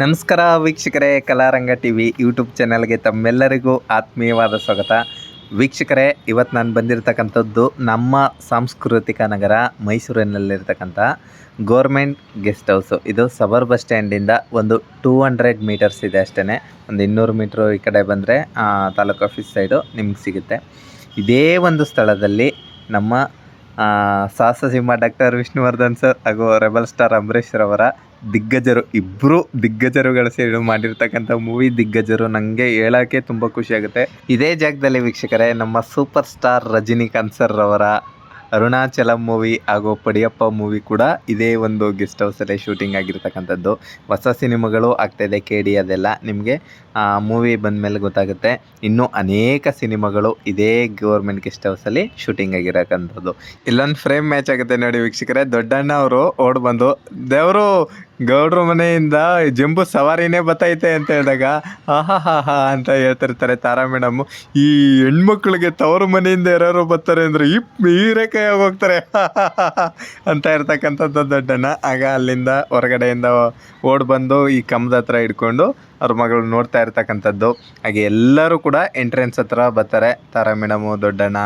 ನಮಸ್ಕಾರ ವೀಕ್ಷಕರೇ, ಕಲಾರಂಗ T V YouTube ಚಾನಲ್ಗೆ ತಮ್ಮೆಲ್ಲರಿಗೂ ಆತ್ಮೀಯವಾದ ಸ್ವಾಗತ. ವೀಕ್ಷಕರೇ ಇವತ್ತು ನಾನು ಬಂದಿರತಕ್ಕಂಥದ್ದು ನಮ್ಮ ಸಾಂಸ್ಕೃತಿಕ ನಗರ ಮೈಸೂರಿನಲ್ಲಿರ್ತಕ್ಕಂಥ ಗೋರ್ಮೆಂಟ್ ಗೆಸ್ಟ್ ಹೌಸು. ಇದು ಸಬರ್ ಬಸ್ ಸ್ಟ್ಯಾಂಡಿಂದ ಒಂದು ಟೂ ಹಂಡ್ರೆಡ್ ಮೀಟರ್ಸ್ ಇದೆ ಅಷ್ಟೇ ಒಂದು ಇನ್ನೂರು ಮೀಟ್ರು ಈ ಕಡೆ ಬಂದರೆ ತಾಲೂಕು ಆಫೀಸ್ ಸೈಡು ನಿಮ್ಗೆ ಸಿಗುತ್ತೆ. ಇದೇ ಒಂದು ಸ್ಥಳದಲ್ಲಿ ನಮ್ಮ ಸಾಹಸ ಸಿಂಹ ಡಾಕ್ಟರ್ ವಿಷ್ಣುವರ್ಧನ್ ಸರ್ ಹಾಗೂ ರೆಬಲ್ ಸ್ಟಾರ್ ಅಂಬರೀಶ್ ರವರ ದಿಗ್ಗಜರು. ಇಬ್ಬರು ದಿಗ್ಗಜರುಗಳು ಸೇರಿ ಮಾಡಿರ್ತಕ್ಕಂಥ ಮೂವಿ ದಿಗ್ಗಜರು. ನನಗೆ ಹೇಳೋಕ್ಕೆ ತುಂಬ ಖುಷಿ ಆಗುತ್ತೆ. ಇದೇ ಜಾಗದಲ್ಲಿ ವೀಕ್ಷಕರೇ, ನಮ್ಮ ಸೂಪರ್ ಸ್ಟಾರ್ ರಜನಿಕಾಂತ್ ಸರ್ ರವರ ಅರುಣಾಚಲಂ ಮೂವಿ ಹಾಗೂ ಪಡಿಯಪ್ಪ ಮೂವಿ ಕೂಡ ಇದೇ ಒಂದು ಗೆಸ್ಟ್ ಹೌಸಲ್ಲೇ ಶೂಟಿಂಗ್ ಆಗಿರ್ತಕ್ಕಂಥದ್ದು. ಹೊಸ ಸಿನಿಮಾಗಳು ಆಗ್ತಾಯಿದೆ ಕೆ ಡಿ ಅದೆಲ್ಲ. ನಿಮಗೆ ಮೂವಿ ಬಂದ ಮೇಲೆ ಗೊತ್ತಾಗುತ್ತೆ. ಇನ್ನೂ ಅನೇಕ ಸಿನಿಮಾಗಳು ಇದೇ ಗೌರ್ಮೆಂಟ್ ಗೆಸ್ಟ್ ಹೌಸಲ್ಲಿ ಶೂಟಿಂಗ್ ಆಗಿರಕ್ಕಂಥದ್ದು. ಇಲ್ಲೊಂದು ಫ್ರೇಮ್ ಮ್ಯಾಚ್ ಆಗುತ್ತೆ ನೋಡಿ ವೀಕ್ಷಕರೇ. ದೊಡ್ಡಣ್ಣ ಅವರು ಓಡ್ ಬಂದು, ದೇವರು ಗೌಡ್ರ ಮನೆಯಿಂದ ಜಂಬು ಸವಾರಿನೇ ಬತ್ತೈತೆ ಅಂತ ಹೇಳಿದಾಗ ಆಹಾ ಅಂತ ಹೇಳ್ತಿರ್ತಾರೆ ತಾರಾ ಮೇಡಮ್. ಈ ಹೆಣ್ಮಕ್ಳಿಗೆ ತವರು ಮನೆಯಿಂದ ಯಾರು ಬರ್ತಾರೆ ಅಂದ್ರೆ, ಇಪ್ ಮೀರಕಾಯಿ ಹೋಗ್ತಾರೆ ಅಂತ ಇರ್ತಕ್ಕಂಥದ್ದು ದೊಡ್ಡಣ್ಣ. ಆಗ ಅಲ್ಲಿಂದ ಹೊರಗಡೆಯಿಂದ ಓಡ್ ಬಂದು ಈ ಕಂಬದ ಹತ್ರ ಹಿಡ್ಕೊಂಡು ಅವ್ರ ಮಗಳು ನೋಡ್ತಾ ಇರ್ತಕ್ಕಂಥದ್ದು. ಹಾಗೆ ಎಲ್ಲರೂ ಕೂಡ ಎಂಟ್ರೆನ್ಸ್ ಹತ್ರ ಬರ್ತಾರೆ. ತಾರಾ ಮೇಡಮು, ದೊಡ್ಡಣ್ಣ,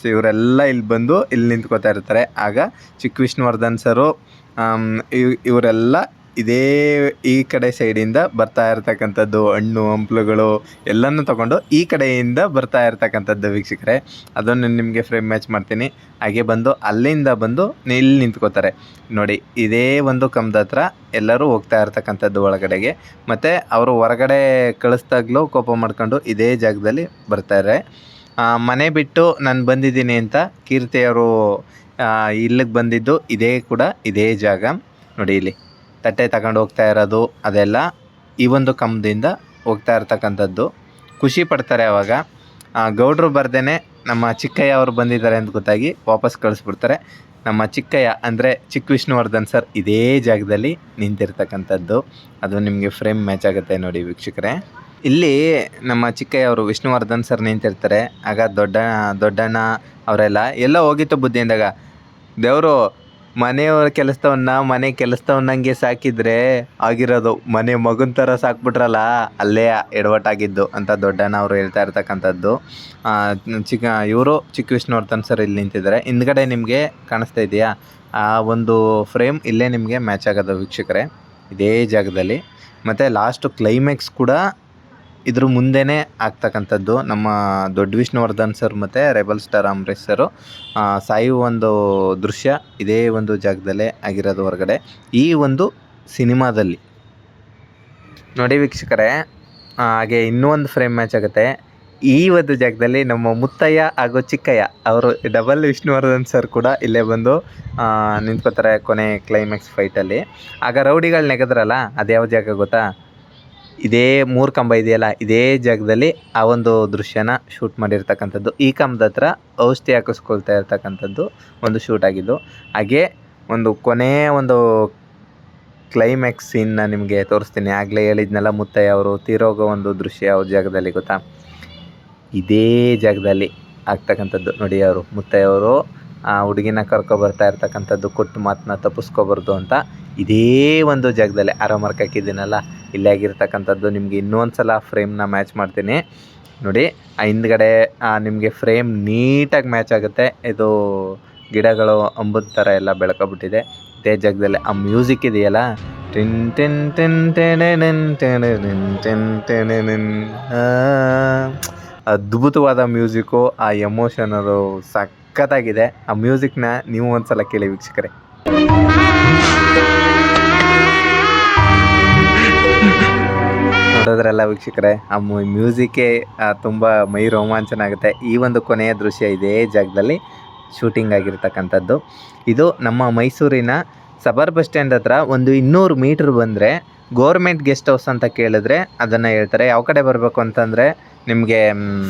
ಸೊ ಇವರೆಲ್ಲ ಇಲ್ಲಿ ಬಂದು ಇಲ್ಲಿ ನಿಂತ್ಕೋತಾ ಇರ್ತಾರೆ. ಆಗ ಚಿಕ್ಕ ವಿಷ್ಣುವರ್ಧನ್ ಸರು ಇವರೆಲ್ಲ ಇದೇ ಈ ಕಡೆ ಸೈಡಿಂದ ಬರ್ತಾ ಇರ್ತಕ್ಕಂಥದ್ದು ಹಣ್ಣು, ಹಂಪ್ಲುಗಳು ಎಲ್ಲನೂ ತಗೊಂಡು ಈ ಕಡೆಯಿಂದ ಬರ್ತಾ ಇರ್ತಕ್ಕಂಥದ್ದು ವೀಕ್ಷಕರೇ. ಅದನ್ನು ನಿಮಗೆ ಫ್ರೇಮ್ ಮ್ಯಾಚ್ ಮಾಡ್ತೀನಿ. ಹಾಗೆ ಬಂದು ಅಲ್ಲಿಂದ ಬಂದು ಇಲ್ಲಿ ನಿಂತ್ಕೋತಾರೆ. ನೋಡಿ, ಇದೇ ಒಂದು ಕಂಬದ ಹತ್ರ ಎಲ್ಲರೂ ಹೋಗ್ತಾ ಇರ್ತಕ್ಕಂಥದ್ದು ಒಳಗಡೆಗೆ. ಮತ್ತು ಅವರು ಹೊರಗಡೆ ಕಳಿಸ್ದಾಗ್ಲೂ ಕೋಪ ಮಾಡ್ಕೊಂಡು ಇದೇ ಜಾಗದಲ್ಲಿ ಬರ್ತಾರೆ ಮನೆ ಬಿಟ್ಟು ನಾನು ಬಂದಿದ್ದೀನಿ ಅಂತ ಕೀರ್ತಿಯವರು ಇಲ್ಲಿಗೆ ಬಂದಿದ್ದು ಇದೇ ಕೂಡ ಇದೇ ಜಾಗ. ನೋಡಿ ಇಲ್ಲಿ. ತಟ್ಟೆ ತಗೊಂಡು ಹೋಗ್ತಾ ಇರೋದು ಅದೆಲ್ಲ ಈ ಒಂದು ಕಂಬದಿಂದ ಹೋಗ್ತಾ ಇರ್ತಕ್ಕಂಥದ್ದು. ಖುಷಿ ಪಡ್ತಾರೆ ಅವಾಗ. ಆ, ಗೌಡ್ರು ಬರ್ದೇನೆ ನಮ್ಮ ಚಿಕ್ಕಯ್ಯ ಅವರು ಬಂದಿದ್ದಾರೆ ಅಂತ ಗೊತ್ತಾಗಿ ವಾಪಸ್ ಕಳಿಸ್ಬಿಡ್ತಾರೆ. ನಮ್ಮ ಚಿಕ್ಕಯ್ಯ ಅಂದರೆ ಚಿಕ್ಕ ವಿಷ್ಣುವರ್ಧನ್ ಸರ್ ಇದೇ ಜಾಗದಲ್ಲಿ ನಿಂತಿರ್ತಕ್ಕಂಥದ್ದು. ಅದು ನಿಮಗೆ ಫ್ರೇಮ್ ಮ್ಯಾಚ್ ಆಗುತ್ತೆ ನೋಡಿ ವೀಕ್ಷಕರೇ. ಇಲ್ಲಿ ನಮ್ಮ ಚಿಕ್ಕಯ್ಯ ಅವರು ವಿಷ್ಣುವರ್ಧನ್ ಸರ್ ನಿಂತಿರ್ತಾರೆ. ಆಗ ದೊಡ್ಡ ದೊಡ್ಡಣ್ಣ ಅವರೆಲ್ಲ ಎಲ್ಲ ಹೋಗಿತ್ತು ಬುದ್ಧಿ ಅಂದಾಗ ದೇವರು ಮನೆಯವ್ರ ಕೆಲಸದವನ್ನ ಮನೆ ಕೆಲಸದವನ್ನಂಗೆ ಸಾಕಿದ್ರೆ ಆಗಿರೋದು. ಮನೆ ಮಗನ ಥರ ಸಾಕ್ಬಿಟ್ರಲ್ಲ, ಅಲ್ಲೇ ಎಡವಟ್ಟಾಗಿದ್ದು ಅಂತ ದೊಡ್ಡಣ್ಣ ಅವರು ಹೇಳ್ತಾ ಇರ್ತಕ್ಕಂಥದ್ದು. ಚಿಕ್ಕ, ಇವರು ಚಿಕ್ಕ ವಿಷ್ಣುವರ್ಧನ್ ಸರ್ ಇಲ್ಲಿ ನಿಂತಿದ್ದಾರೆ. ಹಿಂದ್ಗಡೆ ನಿಮಗೆ ಕಾಣಿಸ್ತಾ ಇದೆಯಾ? ಆ ಒಂದು ಫ್ರೇಮ್ ಇಲ್ಲೇ ನಿಮಗೆ ಮ್ಯಾಚ್ ಆಗೋದು ವೀಕ್ಷಕರೇ. ಇದೇ ಜಾಗದಲ್ಲಿ. ಮತ್ತು ಲಾಸ್ಟು ಕ್ಲೈಮ್ಯಾಕ್ಸ್ ಕೂಡ ಇದ್ರ ಮುಂದೆನೇ ಆಗ್ತಕ್ಕಂಥದ್ದು ನಮ್ಮ ದೊಡ್ಡ ವಿಷ್ಣುವರ್ಧನ್ ಸರ್ ಮತ್ತು ರೆಬಲ್ ಸ್ಟಾರ್ ಅಂಬರೀಶ್ ಸರು ಸಾಯುವ ಒಂದು ದೃಶ್ಯ ಇದೇ ಒಂದು ಜಾಗದಲ್ಲೇ ಆಗಿರೋದು ಹೊರಗಡೆ. ಈ ಒಂದು ಸಿನಿಮಾದಲ್ಲಿ ನೋಡಿ ವೀಕ್ಷಕರೇ ಹಾಗೆ ಇನ್ನೂ ಒಂದು ಫ್ರೇಮ್ ಮ್ಯಾಚ್ ಆಗುತ್ತೆ. ಈ ಒಂದು ಜಾಗದಲ್ಲಿ ನಮ್ಮ ಮುತ್ತಯ್ಯ ಹಾಗೂ ಚಿಕ್ಕಯ್ಯ ಅವರು ಡಬಲ್ ವಿಷ್ಣುವರ್ಧನ್ ಸರ್ ಕೂಡ ಇಲ್ಲೇ ಬಂದು ನಿಂತ್ಕೋತಾರೆ ಕೊನೆ ಕ್ಲೈಮ್ಯಾಕ್ಸ್ ಫೈಟಲ್ಲಿ ಆಗ ರೌಡಿಗಳು ನೆಗೆದ್ರಲ್ಲ ಅದು ಯಾವ ಜಾಗ ಗೊತ್ತಾ? ಇದೇ ಮೂರು ಕಂಬ ಇದೆಯಲ್ಲ, ಇದೇ ಜಾಗದಲ್ಲಿ ಆ ಒಂದು ದೃಶ್ಯನ ಶೂಟ್ ಮಾಡಿರ್ತಕ್ಕಂಥದ್ದು. ಈ ಕಂಬದ ಹತ್ರ ಔಷಧಿ ಹಾಕಿಸ್ಕೊಳ್ತಾ ಇರ್ತಕ್ಕಂಥದ್ದು ಒಂದು ಶೂಟ್ ಆಗಿದ್ದು. ಹಾಗೆ ಒಂದು ಕೊನೆಯ ಒಂದು ಕ್ಲೈಮ್ಯಾಕ್ಸ್ ಸೀನ್ನ ನಿಮಗೆ ತೋರಿಸ್ತೀನಿ. ಆಗಲೇ ಹೇಳಿದ್ನಲ್ಲ ಮುತ್ತಯ್ಯ ಅವರು, ತೀರೋಗೋ ಒಂದು ದೃಶ್ಯ ಅವ್ರ ಜಾಗದಲ್ಲಿ ಗೊತ್ತಾ? ಇದೇ ಜಾಗದಲ್ಲಿ ಆಗ್ತಕ್ಕಂಥದ್ದು. ನೋಡಿ ಅವರು, ಮುತ್ತಯ್ಯ ಅವರು ಆ ಹುಡುಗಿನ ಕರ್ಕೊಬರ್ತಾ ಇರ್ತಕ್ಕಂಥದ್ದು, ಕೊಟ್ಟು ಮಾತನ್ನ ತಪ್ಪಿಸ್ಕೊಬಾರ್ದು ಅಂತ ಇದೇ ಒಂದು ಜಾಗದಲ್ಲಿ ಆರೋ ಮಾರ್ಕ್ ಹಾಕಿದ್ದೀನಲ್ಲ ಇಲ್ಲೇ ಆಗಿರ್ತಕ್ಕಂಥದ್ದು. ನಿಮಗೆ ಇನ್ನೊಂದು ಸಲ ಫ್ರೇಮ್ನ ಮ್ಯಾಚ್ ಮಾಡ್ತೀನಿ. ನೋಡಿ, ಆ ಹಿಂದ್ಗಡೆ ನಿಮಗೆ ಫ್ರೇಮ್ ನೀಟಾಗಿ ಮ್ಯಾಚ್ ಆಗುತ್ತೆ. ಇದು ಗಿಡಗಳು ಅಂಬದ ಥರ ಎಲ್ಲ ಬೆಳ್ಕೊಬಿಟ್ಟಿದೆ. ಇದೇ ಜಾಗದಲ್ಲಿ ಆ ಮ್ಯೂಸಿಕ್ ಇದೆಯಲ್ಲ? ಟಿನ್ ಟಿನ್ ಟಿನ್ ಟಿನ್ ಟೆನ್ ಆ. ಅದ್ಭುತವಾದ ಮ್ಯೂಸಿಕ್ಕು ಆ ಎಮೋಷನ್ ಅದು ಸಖತ್ತಾಗಿದೆ. ಆ ಮ್ಯೂಸಿಕ್ನ ನೀವು ಒಂದ್ಸಲ ಕೇಳಿ ವೀಕ್ಷಕರೇ. ನೋಡೋದ್ರಲ್ಲ ವೀಕ್ಷಕರೇ, ಆ ಮ್ಯೂಸಿಕ್ಕೇ ತುಂಬ ಮೈ ರೋಮಾಂಚನ ಆಗುತ್ತೆ ಈ ಒಂದು ಕೊನೆಯ ದೃಶ್ಯ ಇದೇ ಜಾಗದಲ್ಲಿ ಶೂಟಿಂಗ್ ಆಗಿರ್ತಕ್ಕಂಥದ್ದು. ಇದು ನಮ್ಮ ಮೈಸೂರಿನ ಸಬರ್ ಬಸ್ ಸ್ಟ್ಯಾಂಡ್ ಹತ್ರ ಒಂದು ಇನ್ನೂರು ಮೀಟ್ರ್ ಬಂದರೆ ಗೋರ್ಮೆಂಟ್ ಗೆಸ್ಟ್ ಹೌಸ್ ಅಂತ ಕೇಳಿದ್ರೆ ಅದನ್ನು ಹೇಳ್ತಾರೆ. ಯಾವ ಕಡೆ ಬರಬೇಕು ಅಂತಂದರೆ ನಿಮಗೆ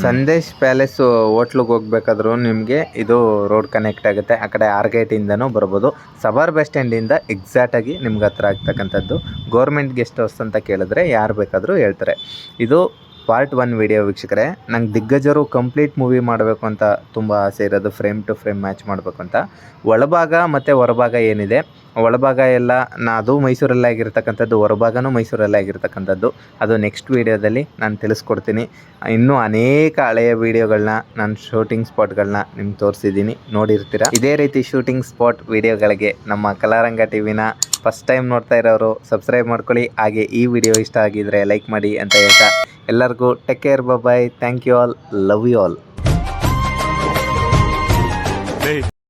ಸಂದೇಶ್ ಪ್ಯಾಲೇಸ್ ಹೋಟ್ಲಿಗೆ ಹೋಗ್ಬೇಕಾದ್ರೂ ನಿಮಗೆ ಇದು ರೋಡ್ ಕನೆಕ್ಟ್ ಆಗುತ್ತೆ. ಆ ಕಡೆ ಆರ್ ಗೇಟಿಂದನೂ ಬರ್ಬೋದು. ಸಬಾರ್ ಬಸ್ ಸ್ಟ್ಯಾಂಡಿಂದ ಎಕ್ಸಾಕ್ಟಾಗಿ ನಿಮ್ಗೆ ಹತ್ರ ಆಗ್ತಕ್ಕಂಥದ್ದು. ಗೌರ್ಮೆಂಟ್ ಗೆಸ್ಟ್ ಹೌಸ್ ಅಂತ ಕೇಳಿದ್ರೆ ಯಾರು ಬೇಕಾದರೂ ಹೇಳ್ತಾರೆ. ಇದು ಪಾರ್ಟ್ ಒನ್ ವಿಡಿಯೋ ವೀಕ್ಷಕರೇ. ನಂಗೆ ದಿಗ್ಗಜರು ಕಂಪ್ಲೀಟ್ ಮೂವಿ ಮಾಡಬೇಕು ಅಂತ ತುಂಬ ಆಸೆ ಇರೋದು ಫ್ರೇಮ್ ಟು ಫ್ರೇಮ್ ಮ್ಯಾಚ್ ಮಾಡಬೇಕು ಅಂತ. ಒಳಭಾಗ ಮತ್ತು ಹೊರಭಾಗ ಏನಿದೆ? ಒಳಭಾಗ ಎಲ್ಲ ನಾ ಅದು ಮೈಸೂರಲ್ಲೇ ಆಗಿರ್ತಕ್ಕಂಥದ್ದು ಹೊರಭಾಗನೂ ಮೈಸೂರಲ್ಲೇ ಆಗಿರ್ತಕ್ಕಂಥದ್ದು ಅದು ನೆಕ್ಸ್ಟ್ ವೀಡಿಯೋದಲ್ಲಿ ನಾನು ತಿಳಿಸ್ಕೊಡ್ತೀನಿ. ಇನ್ನೂ ಅನೇಕ ಹಳೆಯ ವೀಡಿಯೋಗಳನ್ನ ನಾನು ಶೂಟಿಂಗ್ ಸ್ಪಾಟ್ಗಳನ್ನ ನಿಮ್ಗೆ ತೋರಿಸಿದ್ದೀನಿ. ನೋಡಿರ್ತೀರ? ಇದೇ ರೀತಿ ಶೂಟಿಂಗ್ ಸ್ಪಾಟ್ ವೀಡಿಯೋಗಳಿಗೆ ನಮ್ಮ ಕಲಾರಂಗ ಟಿವಿನ ಫಸ್ಟ್ ಟೈಮ್ ನೋಡ್ತಾ ಇರೋರು ಸಬ್ಸ್ಕ್ರೈಬ್ ಮಾಡ್ಕೊಳ್ಳಿ. ಹಾಗೆ ಈ ವಿಡಿಯೋ ಇಷ್ಟ ಆಗಿದ್ರೆ ಲೈಕ್ ಮಾಡಿ ಅಂತ ಹೇಳ್ತಾ. ಎಲ್ಲರಿಗೂ take care bye thank you all love you all